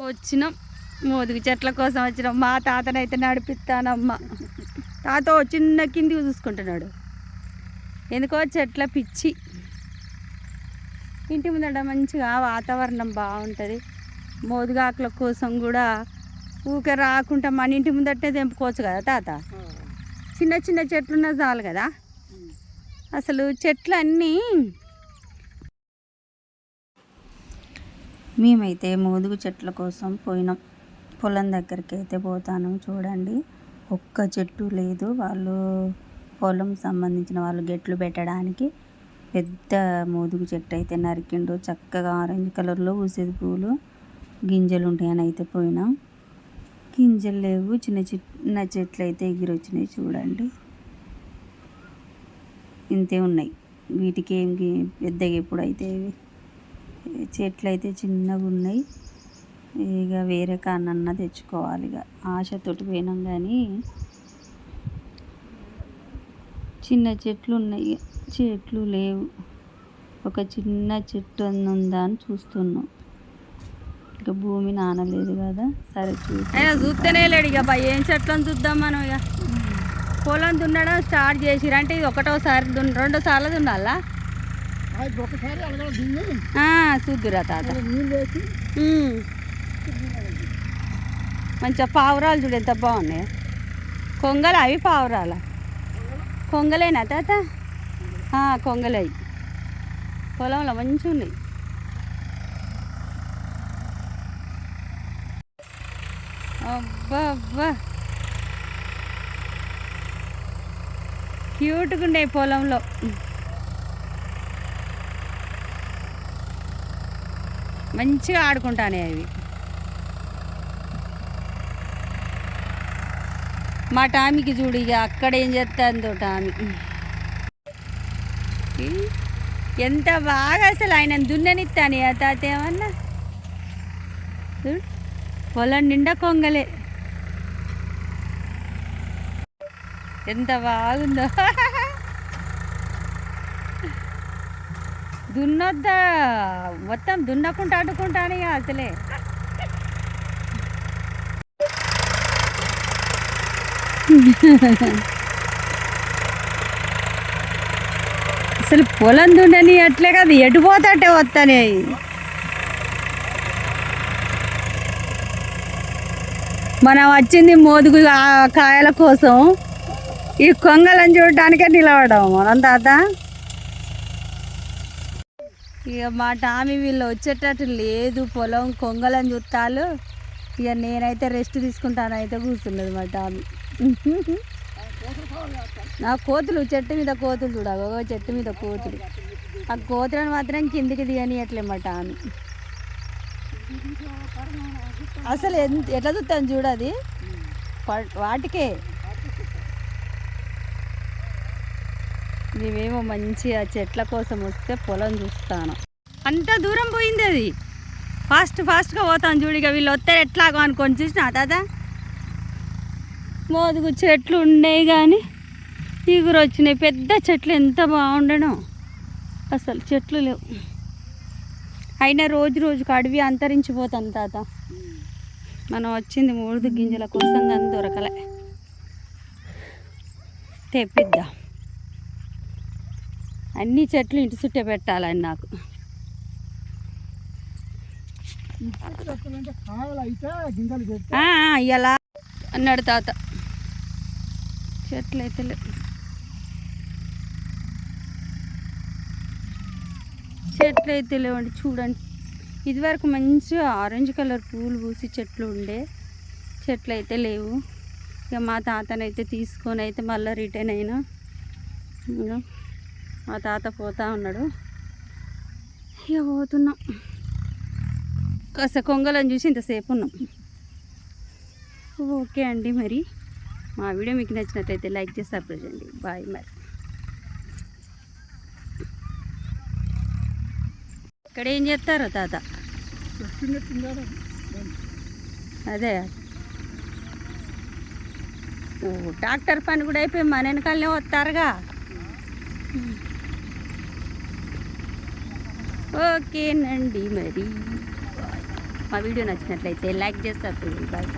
వచ్చినాం. మోదుగు చెట్ల కోసం వచ్చినాం. మా తాతనైతే నడిపిస్తానమ్మ. తాత చిన్న కిందికి చూసుకుంటున్నాడు. ఎందుకో చెట్ల పిచ్చి. ఇంటి ముందట మంచిగా వాతావరణం బాగుంటుంది. మోదుగాకుల కోసం కూడా ఊకే రాకుండా మన ఇంటి ముందటే తెంపుకోవచ్చు కదా తాత? చిన్న చిన్న చెట్లున్నా చాలు కదా? అసలు చెట్లు అన్నీ మేమైతే మోదుగు చెట్ల కోసం పోయినాం పొలం దగ్గరికి అయితే పోతాను. చూడండి ఒక్క చెట్టు లేదు. వాళ్ళు పొలం సంబంధించిన వాళ్ళు గెట్లు పెట్టడానికి పెద్ద మోదుగు చెట్టు అయితే నరికిండు చక్కగా ఆరెంజ్ కలర్లో పూసేది పూలు గింజలు ఉంటాయని అయితే పోయినాం. గింజలు లేవు. చిన్న చిన్న చెట్లు అయితే ఎగిరొచ్చినాయి. చూడండి ఇంతే ఉన్నాయి. వీటికి ఏం పెద్దగా ఎప్పుడైతే చెట్లు అయితే చిన్నగా ఉన్నాయి ఇక వేరే కానన్నా తెచ్చుకోవాలి ఇక ఆశతోటి పోయినాం కానీ చిన్న చెట్లు ఉన్నాయి చెట్లు లేవు. ఒక చిన్న చెట్టు ఉందా అని చూస్తున్నాం. ఇక భూమి నానలేదు కదా. సరే అయినా చూస్తేనే లేడు ఇక బా ఏం చెట్లను చూద్దాం మనం ఇక. పొలం దున్నడం స్టార్ట్ చేసిరు అంటే ఇది ఒకటోసారి దున్న రెండో సార్లు దున్నాలా అది ఒకసారి అడగల దున్ని ఆ, చూద్దురా తాత. మంచిగా పావురాలు చూడు ఎంత బాగున్నాయి. కొంగలు అవి పావురాల? కొంగలేనా తాత? ఆ, కొంగలే అవి పొలంలో మంచిగా ఉన్నాయి. అబ్బా క్యూట్గా ఉండే పొలంలో. మంచిగా ఆడుకుంటానే అవి. మా టామికి చూడు ఇక అక్కడ ఏం చేస్తుందో టామి. ఎంత బాగా అసలు ఆయన దున్ననిస్తాను ఆ తాత ఏమన్నా? చూడు పొలం నిండా కొంగలే. ఎంత బాగుందో. దున్నొద్దా. మొత్తం దున్నకుండా అడ్డుకుంటాను ఇక అసలే. అసలు పొలం దున్నని అట్లే కాదు ఎటు పోతాటే వస్తానే మనం వచ్చింది మోదుగు కాయల కోసం ఈ కొంగలను చూడటానికే నిలబడము మనం తాత. ఇక మా టామీ వీళ్ళు వచ్చేటట్టు లేదు పొలం కొంగలని చూస్తాలు ఇక నేనైతే రెస్ట్ తీసుకుంటాను అయితే కూర్చున్నది మా టామీ. నా కోతులు చెట్టు మీద కోతులు చూడగో చెట్టు మీద కోతులు. ఆ కోతులను మాత్రం కిందికి దిగనియట్లే మా టామీ. అసలు ఎంత ఎట్లా చూస్తాను చూడది వాటికే. మేమేమో మంచిగా చెట్ల కోసం వస్తే పొలం చూస్తాను. అంత దూరం పోయింది అది. ఫాస్ట్ ఫాస్ట్గా పోతాను చూడిగా వీళ్ళు వస్తే ఎట్లాగో అనుకొని చూసిన తాత? మోదుగు చెట్లు ఉన్నాయి కానీ ఈగురు వచ్చినాయి. పెద్ద చెట్లు ఎంత బాగుండను. అసలు చెట్లు లేవు. అయినా రోజు రోజుకు అడవి అంతరించిపోతాను తాత. మనం వచ్చింది మూడు గింజల కోసం కానీ దొరకలే. తెప్పిద్దాం. అన్ని చెట్లు ఇంటి చుట్టే పెట్టాలని నాకు. ఎలా ఇలా అన్నాడు తాత. చెట్లు అయితే లేవు చెట్లు అయితే లేవండి చూడండి. ఇదివరకు మంచిగా ఆరెంజ్ కలర్ పూలు పూసి చెట్లు ఉండే. చెట్లు అయితే లేవు. ఇక మా తాతనైతే తీసుకొని అయితే మళ్ళీ రిటర్న్ అయినా. ఇంకా మా తాత పోతా ఉన్నాడు. ఇక పోతున్నాం. కాస్త కొంగలని చూసి ఇంతసేపు ఉన్నాం. ఓకే అండి మరి. మా వీడియో మీకు నచ్చినట్లయితే లైక్ చేసి సబ్స్క్రైబ్ చేయండి. బాయ్ మరి. ఇక్కడ ఏం చేస్తారు తాత? అదే. ఓ ట్రాక్టర్ పని కూడా అయిపోయి మన వెనకాలనే వస్తారుగా. ఓకేనండి మరి. మా వీడియో నచ్చినట్లయితే లైక్ చేస్తారు బాయ్.